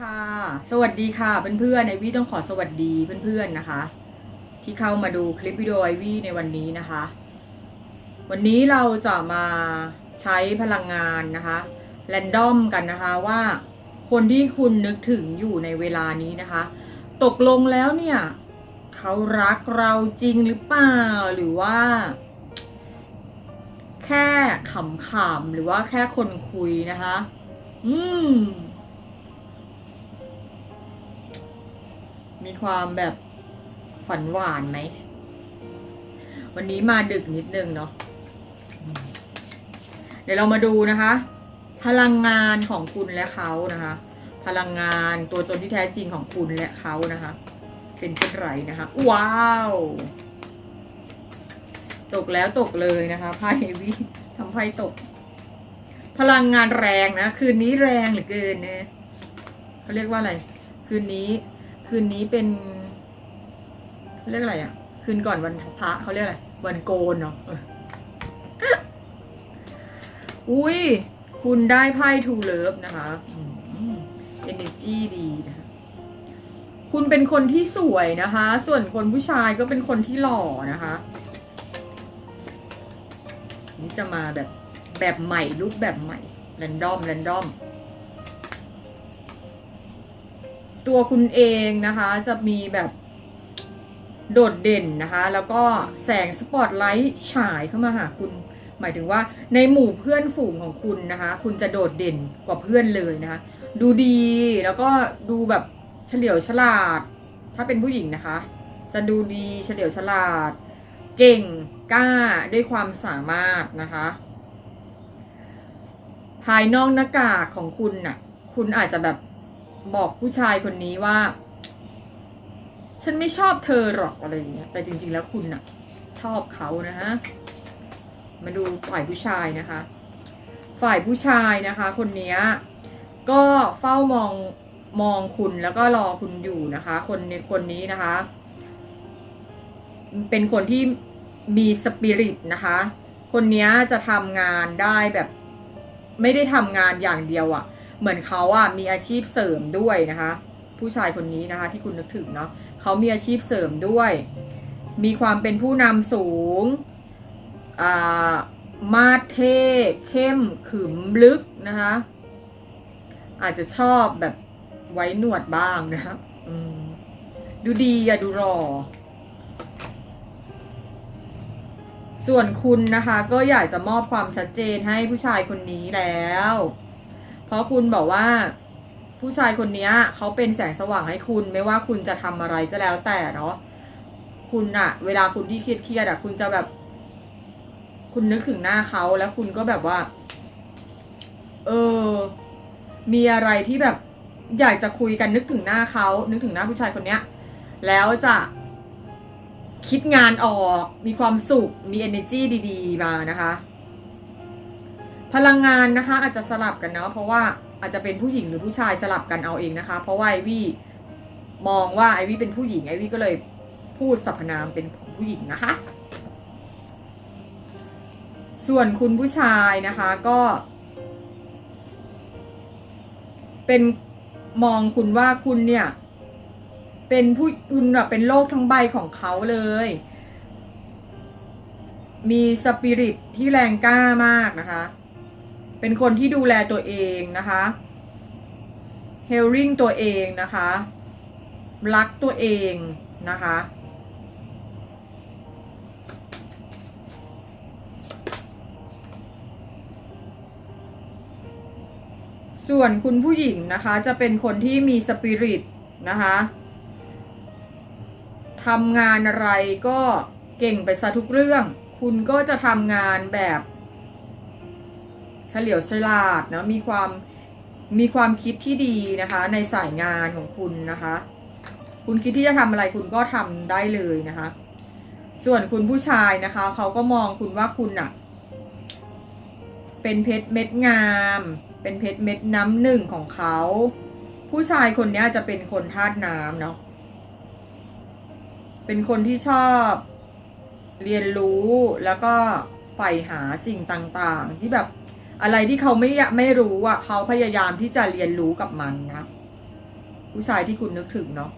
ค่ะ สวัสดีค่ะเพื่อนๆไอวี่ต้องขอสวัสดีเพื่อนๆนะคะ ที่เข้ามาดูคลิปวิดีโอไอวี่ในวันนี้นะคะ วันนี้เราจะมาใช้พลังงานนะคะแรนดอมกันนะคะว่าคนที่คุณนึกถึงอยู่ในเวลานี้นะคะ ตกลงแล้วเนี่ยเขารักเราจริงหรือเปล่าหรือว่า แค่ขำๆหรือว่าแค่คนคุยนะคะ อืม มีความแบบฝันหวานไหม วันนี้มาดึกนิดนึงเนาะเดี๋ยวเรามาดูนะคะ พลังงานของคุณและเขานะคะ พลังงานตัวตนที่แท้จริงของคุณและเขานะคะ เป็นเช่นไรนะคะ ว้าว ตกแล้วตกเลยนะคะไพ่วิทำไพ่ตก พลังงานแรงนะ คืนนี้แรงเหลือเกินเนะเขาเรียกว่าอะไร คืนนี้ คืนนี้เป็นเรียกอะไรอะ่ะ คืนก่อนวันพระเขาเรียกอะไร วันโกนเนาะอุ้ย คุณได้ไพ่ทูเลิฟนะคะอืม energy ดีนะคะ คุณเป็นคนที่สวยนะคะ ส่วนคนผู้ชายก็เป็นคนที่หล่อนะคะ นี่จะมาแบบแบบใหม่รูปแบบใหม่แรนดอมแรนดอม ตัวคุณเองนะคะจะมีแบบโดดเด่นนะคะ แล้วก็แสงสปอตไลท์ฉายเข้ามาหาคุณ หมายถึงว่าในหมู่เพื่อนฝูงของคุณนะคะ คุณจะโดดเด่นกว่าเพื่อนเลยนะคะ ดูดีแล้วก็ดูแบบเฉลียวฉลาด ถ้าเป็นผู้หญิงนะคะ จะดูดีเฉลียวฉลาด เก่งกล้าด้วยความสามารถนะคะ ภายนอกหน้ากากของคุณน่ะ คุณอาจจะแบบ บอกผู้ชายคนนี้ว่า ฉันไม่ชอบเธอหรอกอะไรอย่างเงี้ยแต่จริง ๆ แล้วคุณน่ะ ชอบเขานะฮะมาดูฝ่ายผู้ชายนะคะ ฝ่ายผู้ชายนะคะ คนนี้ก็เฝ้ามองมองคุณแล้วก็รอคุณอยู่นะคะ คนคนนี้นะคะ เป็นคนที่มีสปิริตนะคะ คนนี้จะทำงานได้แบบ ไม่ได้ทำงานอย่างเดียวอะ่ะ เหมือนเขาอะ่ะมีอาชีพเสริมด้วยนะคะ ผู้ชายคนนี้นะคะที่คุณนึกถึงเนาะเขามีอาชีพเสริมด้วย มีความเป็นผู้นำสูงมาดเท่เข้มขึมลึกนะคะ อาจจะชอบแบบไว้หนวดบ้างนะคะดูดีอะดูหล่อส่วนคุณนะคะ ก็อยากจะมอบความชัดเจนให้ผู้ชายคนนี้แล้ว เพราะคุณบอกว่า ผู้ชายคนนี้เขาเป็นแสงสว่างให้คุณ ไม่ว่าคุณจะทำอะไรก็แล้วแต่เนาะคุณอะเวลาคุณที่เครียดเครียดๆอะคุณจะแบบ คุณนึกถึงหน้าเขาแล้วคุณก็แบบว่า เออ มีอะไรที่แบบ อยากจะคุยกันนึกถึงหน้าเขานึกถึงหน้าผู้ชายคนเนี้ย แล้วจะคิดงานออก มีความสุข มี energy ดี ๆ มานะคะ พลังงานนะคะ อาจจะสลับกันเนาะเพราะว่าอาจจะเป็นผู้หญิงหรือผู้ชายสลับกันเอาเองนะคะ เพราะว่าไอวี่มองว่าไอวี่เป็นผู้หญิงไอวี่ก็เลยพูดสรรพนามเป็นของผู้หญิงนะคะ ส่วนคุณผู้ชายนะคะก็ เป็นมองคุณว่าคุณเนี่ยเป็นผู้คุณแบบเป็นโลกทั้งใบของเขาเลย มีสปิริตที่แรงกล้ามากนะคะ เป็นคนที่ดูแลตัวเองนะคะเฮลลิ่งตัวเองนะคะ รักตัวเองนะคะ ส่วนคุณผู้หญิงนะคะจะเป็นคนที่มีสปิริตนะคะทำงานอะไรก็เก่งไปซะทุกเรื่อง คุณก็จะทำงานแบบ ฉลียวฉลาดนะมีความมีความคิดที่ดีนะคะ ในสายงานของคุณนะคะ คุณคิดที่จะทำอะไรคุณก็ทำได้เลยนะคะ ส่วนคุณผู้ชายนะคะ เขาก็มองคุณว่าคุณอะเป็นเพชรเม็ดงาม เป็นเพชรเม็ดน้ำหนึ่งของเขา ผู้ชายคนนี้จะเป็นคนธาตุน้ำเนาะเป็นคนที่ชอบเรียนรู้แล้วก็ใฝ่หาสิ่งต่างๆ ที่แบบ อะไรที่เขาไม่ไม่รู้อะเขาพยายามที่จะเรียนรู้กับมันนะผู้ชายที่คุณนึกถึงเนาะ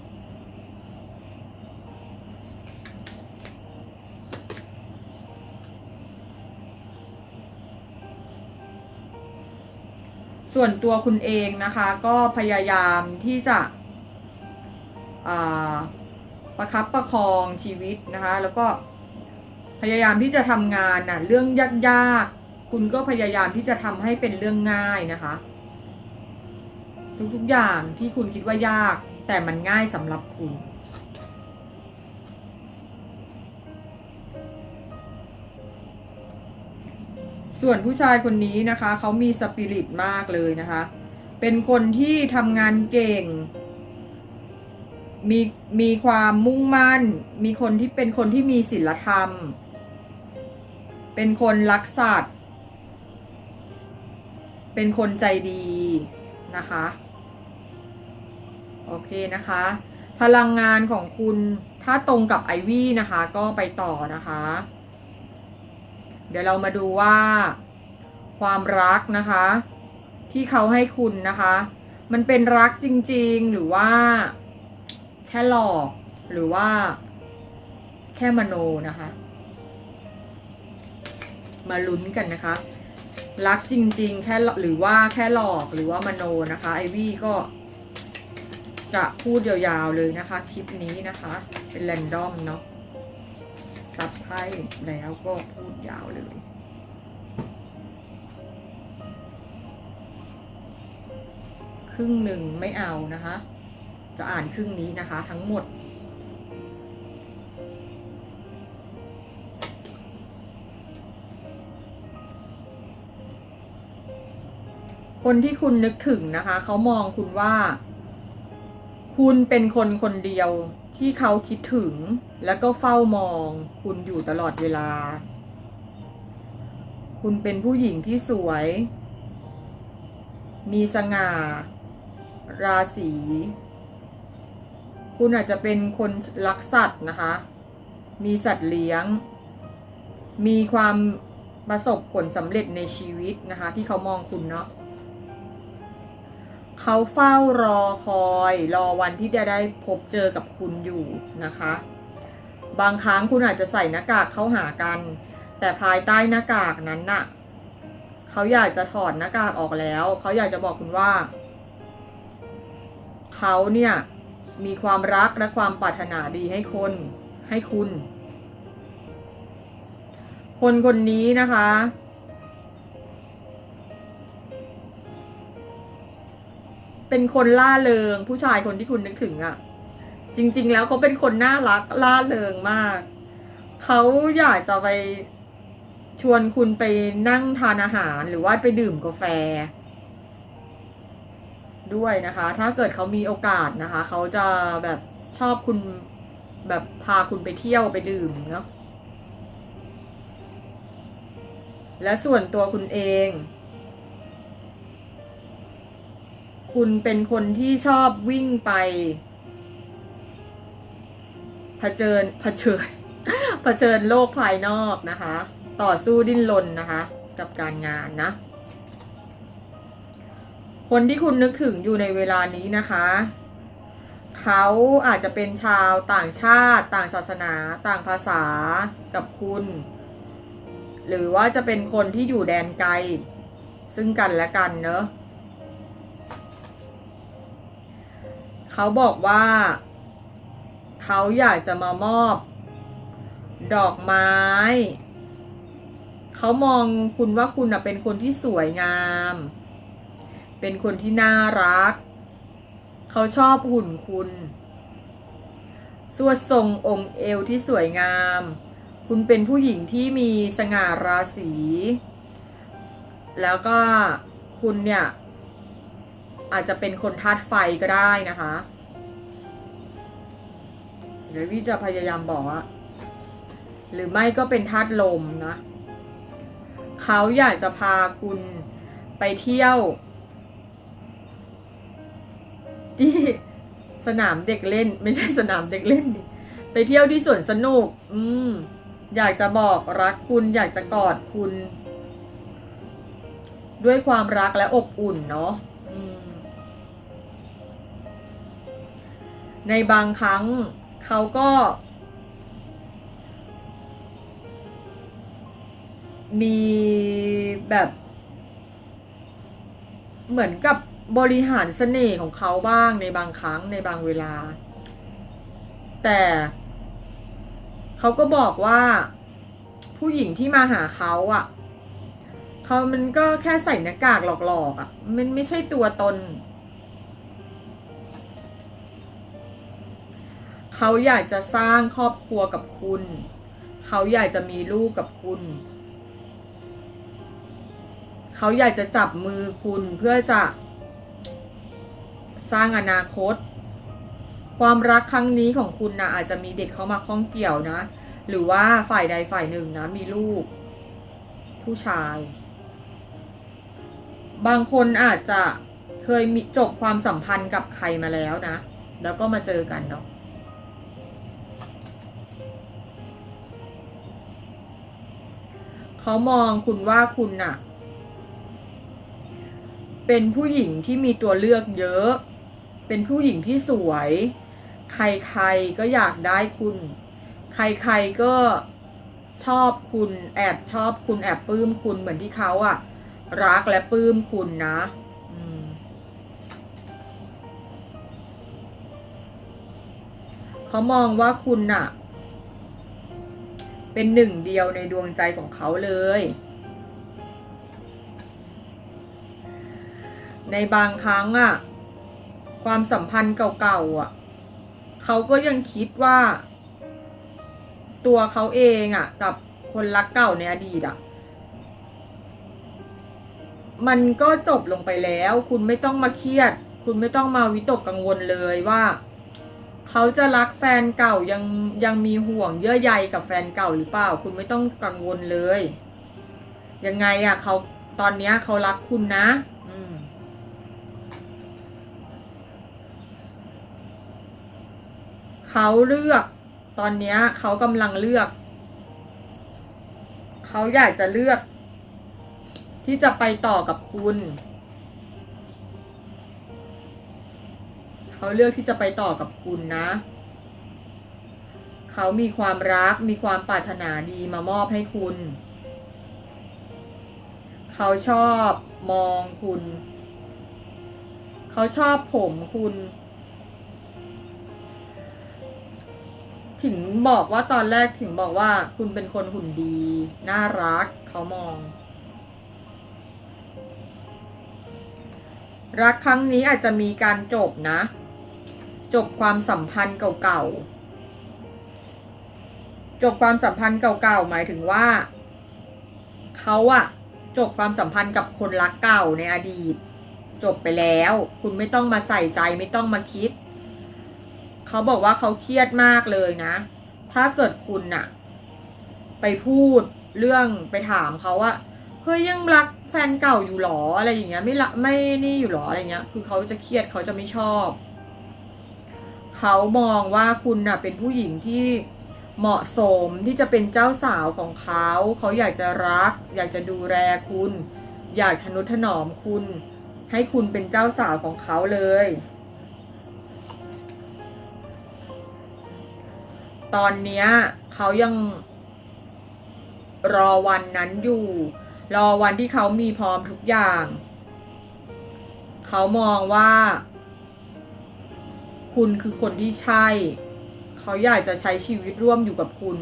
ส่วนตัวคุณเองนะคะก็พยายามที่จะประคับประคองชีวิตนะคะ แล้วก็พยายามที่จะทำงานน่ะเรื่องยาก คุณก็พยายามที่จะทำให้เป็นเรื่องง่ายนะคะ ทุกๆอย่างที่คุณคิดว่ายาก แต่มันง่ายสำหรับคุณส่วนผู้ชายคนนี้นะคะเขามีสปิริตมากเลยนะคะ เป็นคนที่ทำงานเก่ง มีมีความมุ่งมั่น มีคนที่เป็นคนที่มีศีลธรรม เป็นคนรักสัตว์ เป็นคนใจดีนะคะ โอเคนะคะ พลังงานของคุณถ้าตรงกับไอวี่นะคะ ก็ไปต่อนะคะ เดี๋ยวเรามาดูว่า ความรักนะคะ ที่เขาให้คุณนะคะ มันเป็นรักจริง ๆ หรือว่า แค่หลอกหรือว่า แค่มโนนะคะ มาลุ้นกันนะคะ รักจริง ๆ แค่หรือว่าแค่หลอกหรือว่ามโนนะคะไอวี่ก็ จะพูดยาวๆเลยนะคะคลิปนี้นะคะ เป็นแรนดอมเนาะซับไพ่แล้วก็พูดยาวเลยครึ่งหนึ่งไม่เอานะคะ จะอ่านครึ่งนี้นะคะ ทั้งหมด คนที่คุณนึกถึงนะคะ เขามองคุณว่า คุณเป็นคนคนเดียวที่เขาคิดถึง แล้วก็เฝ้ามอง คุณอยู่ตลอดเวลา คุณเป็นผู้หญิงที่สวย มีสง่า ราศี คุณอาจจะเป็นคนรักสัตว์นะคะ มีสัตว์เลี้ยง มีความประสบผลสำเร็จในชีวิตนะคะ ที่เขามองคุณเนาะ เขาเฝ้ารอคอย รอวันที่จะได้พบเจอกับคุณอยู่นะคะ บางครั้งคุณอาจจะใส่หน้ากากเข้าหากัน แต่ภายใต้หน้ากากนั้นน่ะเขาอยากจะถอดหน้ากากออกแล้ว เขาอยากจะบอกคุณว่า เขาเนี่ยมีความรักและความปรารถนาดีให้คนให้คุณ คนคนนี้นะคะ เป็นคนล่าเริง ผู้ชายคนที่คุณนึกถึงอะ่ะ จริง ๆ แล้วเขาเป็นคนน่ารักล่าเริงมาก เขาอยากจะไปชวนคุณไปนั่งทานอาหารหรือว่าไปดื่มกาแฟ ด้วยนะคะ ถ้าเกิดเขามีโอกาสนะคะ เขาจะแบบชอบคุณแบบพาคุณไปเที่ยวไปดื่มเนาะและส่วนตัวคุณเอง คุณเป็นคนที่ชอบวิ่งไปเผชิญเผชิญเผชิญโลกภายนอกนะคะ ต่อสู้ดิ้นรนนะคะ กับการงานนะ คนที่คุณนึกถึงอยู่ในเวลานี้นะคะ เขาอาจจะเป็นชาวต่างชาติ ต่างศาสนา ต่างภาษากับคุณ หรือว่าจะเป็นคนที่อยู่แดนไกล ซึ่งกันและกันเนอะ เขาบอกว่า เขาอยากจะมามอบ ดอกไม้ เขามองคุณว่าคุณเป็นคนที่สวยงาม เป็นคนที่น่ารัก เขาชอบหุ่นคุณสวดทรงองค์เอวที่สวยงาม คุณเป็นผู้หญิงที่มีสง่าราศี แล้วก็คุณเนี่ย อาจจะเป็นคนธาตุไฟก็ได้นะคะ เดี๋ยววิจะพยายามบอกว่าหรือไม่ก็เป็นธาตุลมนะ เขาอยากจะพาคุณไปเที่ยว ที่สนามเด็กเล่น ไม่ใช่สนามเด็กเล่นดิไปเที่ยวที่สวนสนุก อืม อยากจะบอกรักคุณ อยากจะกอดคุณ ด้วยความรักและอบอุ่นเนาะ ในบางครั้งเขาก็ มีแบบเหมือนกับบริหารเสน่ห์ของเขาบ้างในบางครั้งในบางเวลา แต่เขาก็บอกว่าผู้หญิงที่มาหาเขาอะ่ะเขามันก็แค่ใส่หน้ากากหลอกๆอะ่ะ มันไม่ใช่ตัวตน เขาอยากจะสร้างครอบครัวกับคุณ เขาอยากจะมีลูกกับคุณ เขาอยากจะจับมือคุณเพื่อจะสร้างอนาคต ความรักครั้งนี้ของคุณนะอาจจะมีเด็กเข้ามาข้องเกี่ยวนะ หรือว่าฝ่ายใดฝ่ายหนึ่งนะมีลูก ผู้ชาย บางคนอาจจะเคยมีจบความสัมพันธ์กับใครมาแล้วนะ แล้วก็มาเจอกันเนาะ เขามองคุณว่าคุณน่ะ เป็นผู้หญิงที่มีตัวเลือกเยอะ เป็นผู้หญิงที่สวย ใครๆก็อยากได้คุณ ใครๆก็ชอบคุณแอบชอบคุณแอบปลื้มคุณเหมือนที่เขาอะรักและปลื้มคุณนะเขามองว่าคุณน่ะ เป็นหนึ่งเดียวในดวงใจของเขาเลย ในบางครั้งอะความสัมพันธ์เก่าๆอะเขาก็ยังคิดว่า ตัวเขาเองอะกับคนรักเก่าในอดีตอะมันก็จบลงไปแล้ว คุณไม่ต้องมาเครียด คุณไม่ต้องมาวิตกกังวลเลยว่า เขาจะรักแฟนเก่ายังยังมีห่วงเยื่อใยกับแฟนเก่าหรือเปล่า คุณไม่ต้องกังวลเลย ยังไงอะเขาตอนนี้เขารักคุณนะเขาเลือก ตอนนี้เขากำลังเลือก เขาอยากจะเลือก ที่จะไปต่อกับคุณ เขาเลือกที่จะไปต่อกับคุณนะ เขามีความรักมีความปรารถนาดีมามอบให้คุณ เขาชอบมองคุณ เขาชอบผมคุณ ถึงบอกว่าตอนแรกถึงบอกว่า คุณเป็นคนหุ่นดี น่ารัก เขามองรักครั้งนี้อาจจะมีการจบนะ จบความสัมพันธ์เก่าๆ จบความสัมพันธ์เก่าๆ หมายถึงว่า เขาอะจบความสัมพันธ์กับคนรักเก่าในอดีต จบไปแล้ว คุณไม่ต้องมาใส่ใจไม่ต้องมาคิด เขาบอกว่าเขาเครียดมากเลยนะ ถ้าเกิดคุณอะไปพูดเรื่องไปถามเขาว่าเฮ้ยยังรักแฟนเก่าอยู่หรออะไรอย่างเงี้ยไม่ละไม่นี่อยู่หรออะไรเงี้ย คือเขาจะเครียดเขาจะไม่ชอบ เขามองว่าคุณน่ะเป็นผู้หญิงที่เหมาะสมที่จะเป็นเจ้าสาวของเขา เขาอยากจะรัก อยากจะดูแลคุณ อยากทนุถนอมคุณ ให้คุณเป็นเจ้าสาวของเขาเลย ตอนนี้เขายังรอวันนั้นอยู่ รอวันที่เขามีพร้อมทุกอย่าง เขามองว่า คุณคือคนที่ใช่ เขาอยากจะใช้ชีวิตร่วมอยู่กับคุณ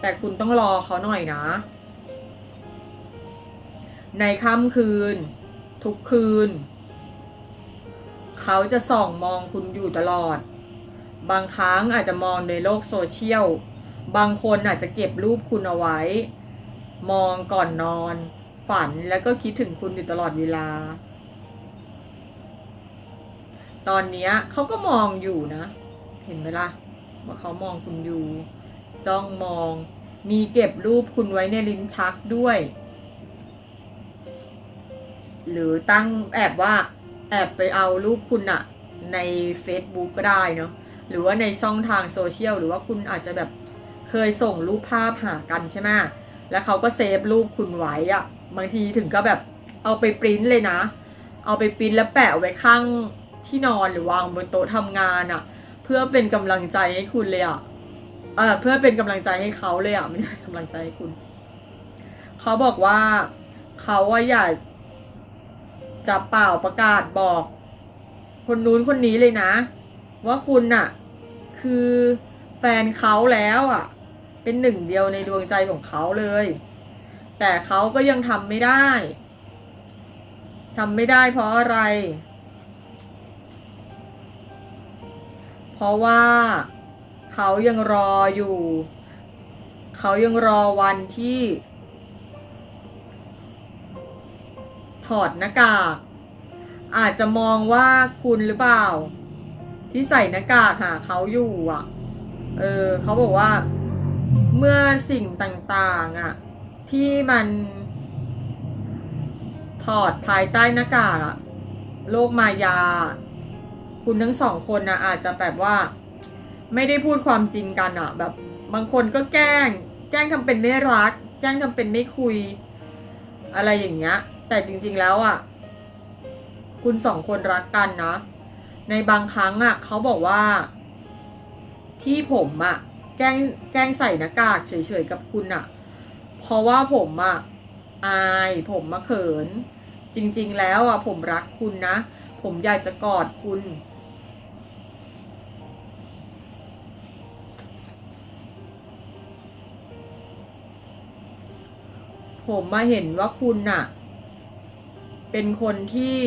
แต่คุณต้องรอเขาหน่อยนะ ในค่ำคืน ทุกคืน เขาจะส่องมองคุณอยู่ตลอด บางครั้งอาจจะมองในโลกโซเชียล บางคนอาจจะเก็บรูปคุณเอาไว้ มองก่อนนอน ฝันแล้วก็คิดถึงคุณอยู่ตลอดเวลา ตอนนี้เขาก็มองอยู่นะ เห็นไหมล่ะว่าเขามองคุณอยู่ จ้องมอง มีเก็บรูปคุณไว้ในลิ้นชักด้วย หรือตั้งแอบว่า แอบไปเอารูปคุณอะใน Facebook ก็ได้เนาะหรือว่าในช่องทางโซเชียลหรือว่าคุณอาจจะแบบเคยส่งรูปภาพหากันใช่ไหมแล้วเขาก็เซฟรูปคุณไว้อะบางทีถึงก็แบบเอาไปปริ้นเลยนะ เอาไปปริ้นแล้วแปะไว้ข้าง ที่นอนหรือวางบนโต๊ะทำงานอะเพื่อเป็นกำลังใจให้คุณเลยอะเออเพื่อเป็นกำลังใจให้เขาเลยอะไม่ได้กำลังใจให้คุณ เขาบอกว่าเขาว่าอยากจะเป่าประกาศบอก คนนู้นคนนี้เลยนะ ว่าคุณน่ะ คือแฟนเขาแล้วอะ เป็นหนึ่งเดียวในดวงใจของเขาเลย แต่เขาก็ยังทำไม่ได้ทำไม่ได้เพราะอะไร เพราะว่าเขายังรออยู่ เขายังรอวันที่ ถอดหน้ากาก อาจจะมองว่าคุณหรือเปล่า ที่ใส่หน้ากากหาเขาอยู่อะ เออเขาบอกว่า เมื่อสิ่งต่างๆ อะ ที่มันถอดภายใต้หน้ากากอะโลกมายา คุณทั้งสองคนนะอาจจะแบบว่า ไม่ได้พูดความจริงกันอะแบบบางคนก็แกล้ง แกล้งทำเป็นไม่รัก แกล้งทำเป็นไม่คุย อะไรอย่างเงี้ย แต่จริง ๆแล้วอะคุณสองคนรักกันนะ ในบางครั้งอะเขาบอกว่า ที่ผมอะแกล้งแกล้งใส่หน้ากากเฉยๆกับคุณอะเพราะว่าผมอะอายผมมาเขิน จริงๆแล้วอะผมรักคุณนะ ผมอยากจะกอดคุณ ผมมาเห็นว่าคุณน่ะ เป็นคนที่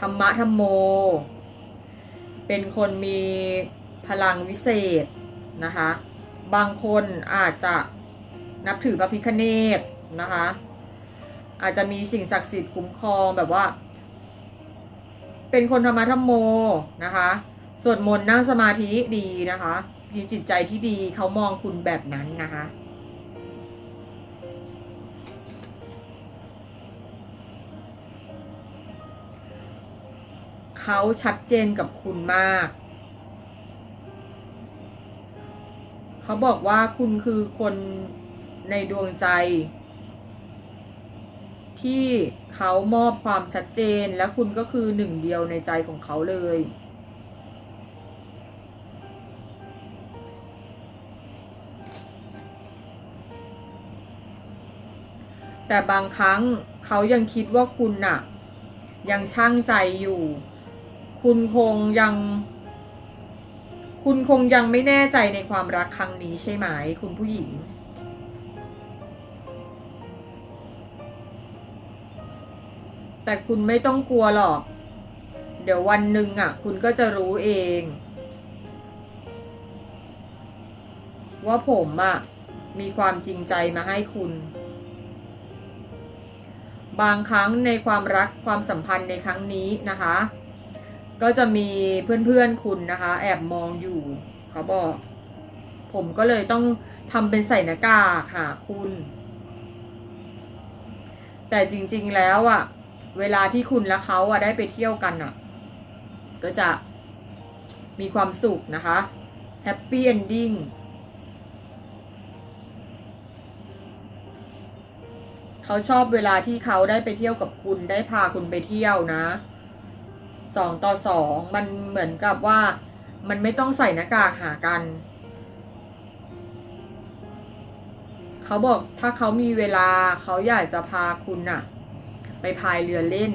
ธรรมะธรรมโม เป็นคนมีพลังวิเศษนะคะ บางคนอาจจะนับถือพระพิคเนตนะคะ อาจจะมีสิ่งศักดิ์สิทธิ์คุ้มครองแบบว่า เป็นคนธรรมะธรรมโมนะคะสวดมนต์นั่งสมาธิดีนะคะมีจิตใจที่ดีเขามองคุณแบบนั้นนะคะ เขาชัดเจนกับคุณมาก เขาบอกว่าคุณคือคนในดวงใจ ที่เขามอบความชัดเจนและคุณก็คือหนึ่งเดียวในใจของเขาเลยแต่บางครั้งเขายังคิดว่าคุณน่ะ ยังช่างใจอยู่ คุณคงยัง คุณคงยังไม่แน่ใจในความรักครั้งนี้ใช่ไหมคุณผู้หญิง แต่คุณไม่ต้องกลัวหรอก เดี๋ยววันหนึ่งอะ คุณก็จะรู้เอง ว่าผมอะ มีความจริงใจมาให้คุณบางครั้งในความรักความสัมพันธ์ในครั้งนี้นะคะ ก็จะมีเพื่อนๆคุณนะคะ แอบมองอยู่เขาบอก ผมก็เลยต้องทำเป็นใส่หน้ากากหาคุณ แต่จริงๆแล้วอะ่ะ เวลาที่คุณและเขาอะ่ะได้ไปเที่ยวกันอะ่ะ ก็จะมีความสุขนะคะแฮปปี้เอนดิ้งเขาชอบเวลาที่เขาได้ไปเที่ยวกับคุณได้พาคุณไปเที่ยวนะ สองต่อสองมันเหมือนกับว่ามันไม่ต้องใส่หน้ากากหากัน เขาบอกถ้าเขามีเวลาเขาอยากจะพาคุณน่ะ ไปพายเรือเล่น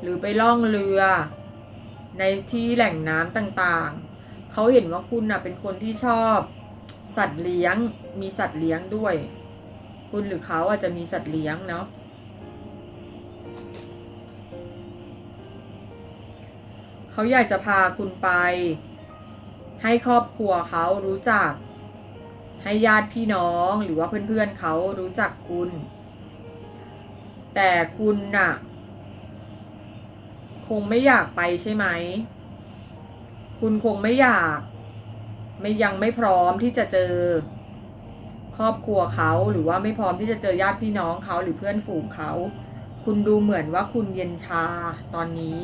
หรือไปล่องเรือ ในที่แหล่งน้ำต่างๆ เขาเห็นว่าคุณน่ะเป็นคนที่ชอบ สัตว์เลี้ยงมีสัตว์เลี้ยงด้วย คุณหรือเขาอาจจะมีสัตว์เลี้ยงเนาะ เขาอยากจะพาคุณไป ให้ครอบครัวเขารู้จัก ให้ญาติพี่น้องหรือว่าเพื่อนๆเขารู้จักคุณ แต่คุณน่ะ คงไม่อยากไปใช่ไหม คุณคงไม่อยาก ไม่ยังไม่พร้อมที่จะเจอ ครอบครัวเขาหรือว่าไม่พร้อมที่จะเจอญาติพี่น้องเขาหรือเพื่อนฝูงเขา คุณดูเหมือนว่าคุณเย็นชาตอนนี้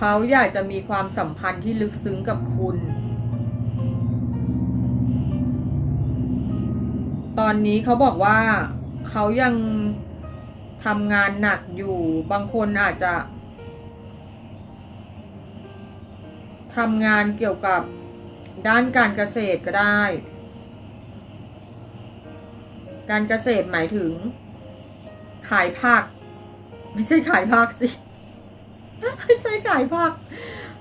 เขาอยากจะมีความสัมพันธ์ที่ลึกซึ้งกับคุณ ตอนนี้เขาบอกว่าเขายังทำงานหนักอยู่ บางคนอาจจะทำงานเกี่ยวกับด้านการเกษตรก็ได้ การเกษตรหมายถึง ขายผัก ไม่ใช่ขายผักสิ ใช่ขายผัก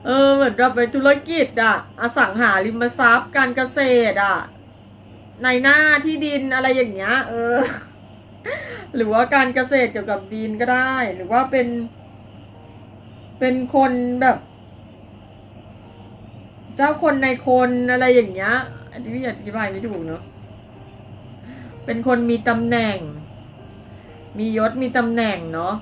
เออเหมือนแบบเป็นธุรกิจอะอสังหาริมทรัพย์การเกษตรอะในหน้าที่ดินอะไรอย่างเงี้ย เออ หรือว่าการเกษตรเกี่ยวกับดินก็ได้ หรือว่าเป็น เป็นคนแบบ เจ้าคนในคนอะไรอย่างเงี้ยอันนี้พี่อธิบายไม่ถูกเนาะเป็นคนมีตำแหน่ง มียศมีตำแหน่งเนาะ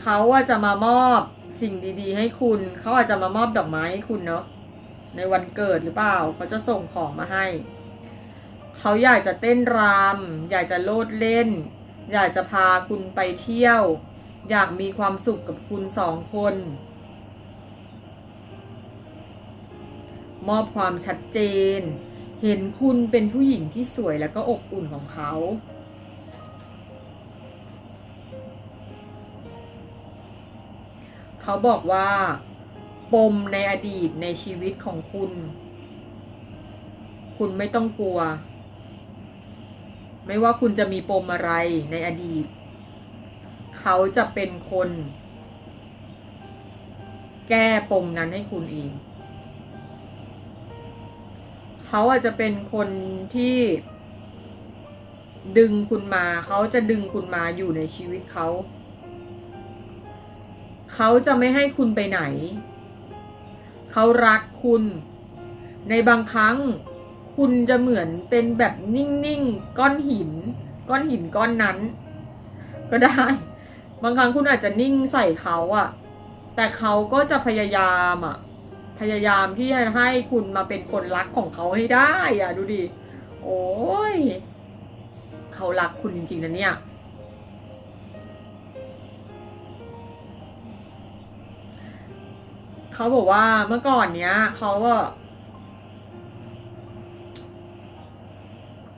เขาอาจจะมามอบสิ่งดีๆ ให้คุณ เขาอาจจะมามอบดอกไม้ให้คุณเนาะในวันเกิดหรือเปล่าเขาจะส่งของมาให้ เขาอยากจะเต้นรำอยากจะโลดเล่น อยากจะพาคุณไปเที่ยว อยากมีความสุขกับคุณสองคน มอบความชัดเจน เห็นคุณเป็นผู้หญิงที่สวยและก็อบอุ่นของเขา เขาบอกว่า ปมในอดีตในชีวิตของคุณ คุณไม่ต้องกลัว ไม่ว่าคุณจะมีปมอะไรในอดีต เขาจะเป็นคน แก้ปมนั้นให้คุณเองเขาอาจจะเป็นคนที่ดึงคุณมา เขาจะดึงคุณมาอยู่ในชีวิตเขา เขาจะไม่ให้คุณไปไหน เขารักคุณ ในบางครั้งคุณจะเหมือนเป็นแบบนิ่งๆ ก้อนหิน ก้อนหินก้อนนั้น ก็ได้ บางครั้งคุณอาจจะนิ่งใส่เขาอะแต่เขาก็จะพยายามอะพยายามที่จะให้คุณมาเป็นคนรักของเขาให้ได้อะดูดิ โอ้ย เขารักคุณจริงๆนะเนี่ย เขาบอกว่าเมื่อก่อนเนี้ยเขาก็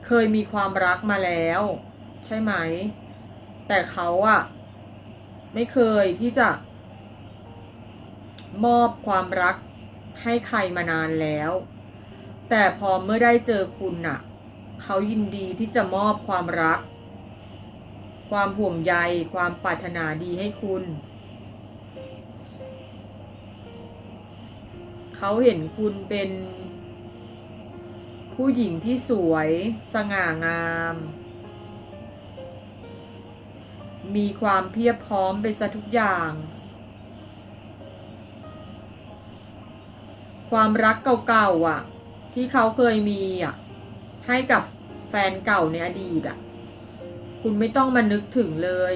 เคยมีความรักมาแล้ว ใช่ไหม แต่เขาอะไม่เคยที่จะ มอบความรักให้ใครมานานแล้ว แต่พอเมื่อได้เจอคุณน่ะ เขายินดีที่จะมอบความรัก ความห่วงใย ความปรารถนาดีให้คุณ เขาเห็นคุณเป็น ผู้หญิงที่สวยสง่างาม มีความเพียบพร้อมไปซะทุกอย่าง ความรักเก่าๆอะ ที่เขาเคยมีอะ ให้กับแฟนเก่าในอดีตอะ คุณไม่ต้องมานึกถึงเลย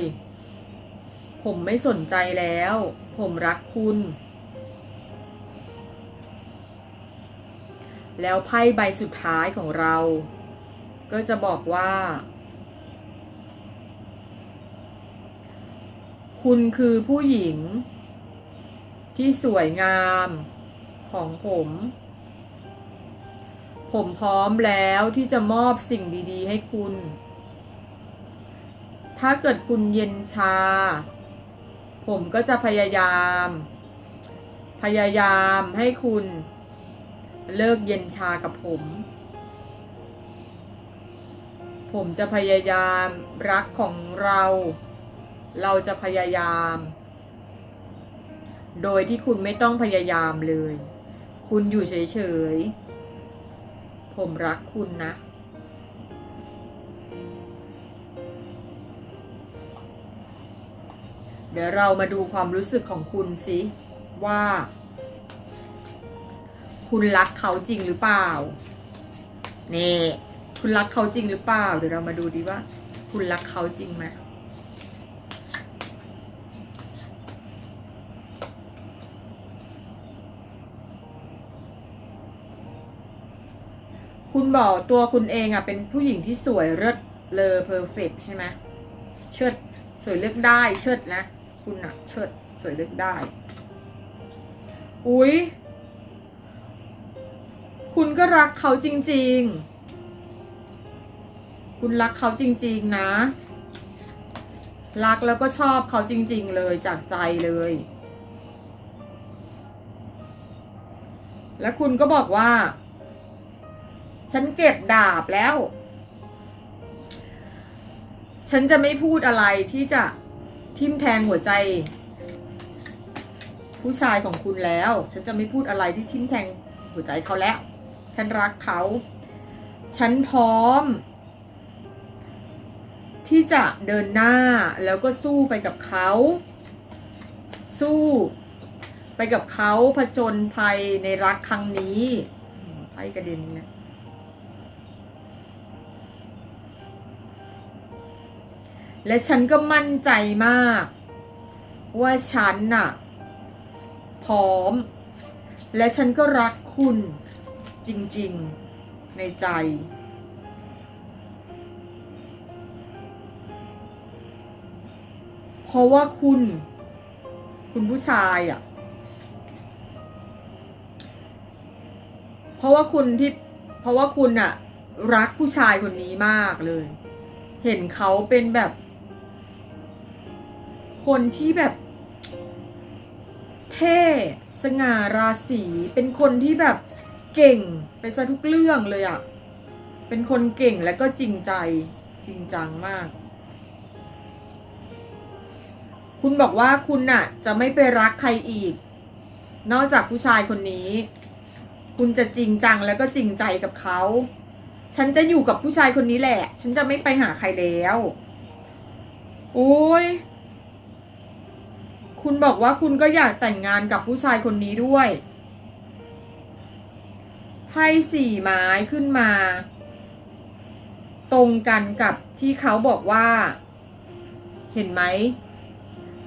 ผมไม่สนใจแล้ว ผมรักคุณ แล้วไพ่ใบสุดท้ายของเรา ก็จะบอกว่า คุณคือผู้หญิง ที่สวยงามของผม ผมพร้อมแล้วที่จะมอบสิ่งดีๆ ให้คุณ ถ้าเกิดคุณเย็นชา ผมก็จะพยายาม พยายามให้คุณ เลิกเย็นชากับผม ผมจะพยายามรักของเรา เราจะพยายาม โดยที่คุณไม่ต้องพยายามเลย คุณอยู่เฉยๆ ผมรักคุณนะเดี๋ยวเรามาดูความรู้สึกของคุณสิว่า คุณรักเขาจริงหรือเปล่านี่คุณรักเขาจริงหรือเปล่า เดี๋ยวเรามาดูดีว่า คุณรักเขาจริงไหมคุณบอกตัวคุณเองอะเป็นผู้หญิงที่สวยเลิศเลอเพอร์เฟกใช่ไหมเชิดสวยเลือกได้เชิดนะ คุณอะเชิดสวยเลือกได้ อุ๊ย คุณก็รักเขาจริง ๆ คุณรักเขาจริง ๆ นะ รักแล้วก็ชอบเขาจริง ๆ เลยจากใจเลย แล้วคุณก็บอกว่า ฉันเก็บดาบแล้ว ฉันจะไม่พูดอะไรที่จะทิ่มแทงหัวใจ ผู้ชายของคุณแล้ว ฉันจะไม่พูดอะไรที่ทิ่มแทงหัวใจเขาแล้ว ฉันรักเขา ฉันพร้อม ที่จะเดินหน้าแล้วก็สู้ไปกับเขา สู้ ไปกับเขาผจญภัยในรักครั้งนี้ไพ่กระเด็นนะและฉันก็มั่นใจมาก ว่าฉันน่ะ พร้อม และฉันก็รักคุณ จริงๆในใจ เพราะว่าคุณ คุณผู้ชายอะ่ะ เพราะว่าคุณที่ เพราะว่าคุณอะรักผู้ชายคนนี้มากเลย เห็นเขาเป็นแบบ คนที่แบบ เท่ สง่าราศี เป็นคนที่แบบเก่ง ซะทุกเรื่องเลยอะเป็นคนเก่งและก็จริงใจจริงจังมาก คุณบอกว่าคุณน่ะ จะไม่ไปรักใครอีก นอกจากผู้ชายคนนี้ คุณจะจริงจังแล้วก็จริงใจกับเขา ฉันจะอยู่กับผู้ชายคนนี้แหละ ฉันจะไม่ไปหาใครแล้วโอ้ยคุณบอกว่าคุณก็อยากแต่งงานกับผู้ชายคนนี้ด้วย พ่สี่ไม้ขึ้นมา ตรงกันกับที่เขาบอกว่า เห็นไหม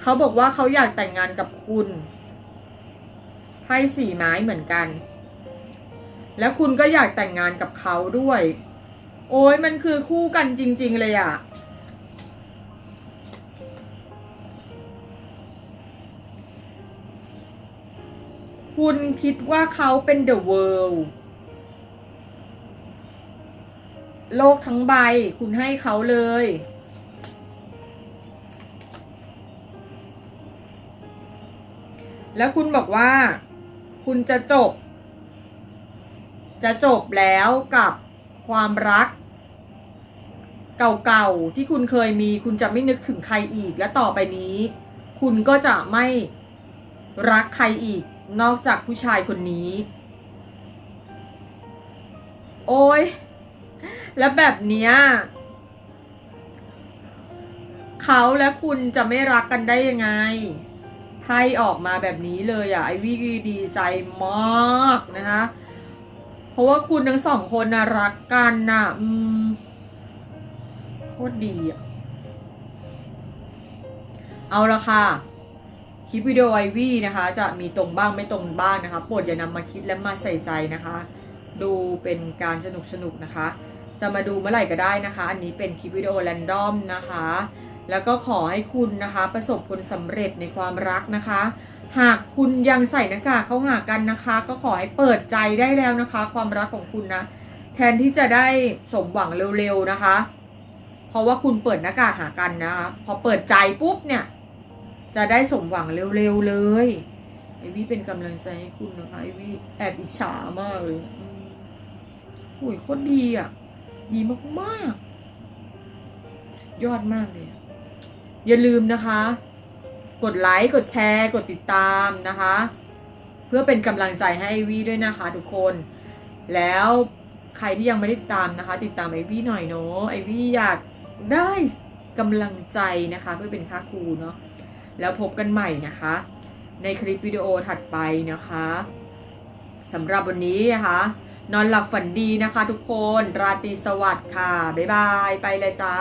เขาบอกว่าเขาอยากแต่งงานกับคุณ ไพ่สี่ไม้เหมือนกัน แล้วคุณก็อยากแต่งงานกับเขาด้วย โอ้ยมันคือคู่กันจริง ๆ เลยอะคุณคิดว่าเขาเป็น the world โลกทั้งใบคุณให้เขาเลย แล้วคุณบอกว่า คุณจะจบ จะจบแล้วกับความรัก เก่าๆ ที่คุณเคยมี คุณจะไม่นึกถึงใครอีกและต่อไปนี้ คุณก็จะไม่รักใครอีกนอกจากผู้ชายคนนี้ โอ้ย แล้วแบบเนี้ยเขาและคุณจะไม่รักกันได้ยังไงไพ่ออกมาแบบนี้เลยอะไอวี่ดีใจมากนะคะ เพราะว่าคุณทั้งสองคนนะรักกันน่ะ อืมโคตรดีอะ เอาละค่ะ คลิปวิดีโอไอวี่นะคะ จะมีตรงบ้างไม่ตรงบ้างนะคะโปรดอย่านำมาคิดและมาใส่ใจนะคะ ดูเป็นการสนุกสนุกๆนะคะ จะมาดูเมื่อไหร่ก็ได้นะคะ อันนี้เป็นคลิปวิดีโอแรนดอมนะคะ แล้วก็ขอให้คุณนะคะ ประสบผลสำเร็จในความรักนะคะ หากคุณยังใส่หน้ากากเข้าหากันนะคะ ก็ขอให้เปิดใจได้แล้วนะคะ ความรักของคุณนะแทนที่จะได้สมหวังเร็วๆนะคะ เพราะว่าคุณเปิดหน้ากากหากันนะคะพอเปิดใจปุ๊บเนี่ย จะได้สมหวังเร็วๆเลยไอวี่เป็นกำลังใจให้คุณนะคะไอวี่แอบอิจฉามากเลยอืมโอ้ยโคตรดีอะ ดีมากๆ สุดยอดมากเลย อย่าลืมนะคะ กดไลค์กดแชร์ กดติดตามนะคะ เพื่อเป็นกำลังใจให้วี่ด้วยนะคะทุกคน แล้วใครที่ยังไม่ได้ติดตามนะคะ ติดตามไอวี่หน่อยเนาะไอวี่อยากได้กำลังใจนะคะ เพื่อเป็นค่าครูเนาะแล้วพบกันใหม่นะคะ ในคลิปวิดีโอถัดไปนะคะสำหรับวันนี้นะคะ นอนหลับฝันดีนะคะทุกคน ราตรีสวัสดิ์ค่ะ บ๊ายบาย ไปเลยจ้า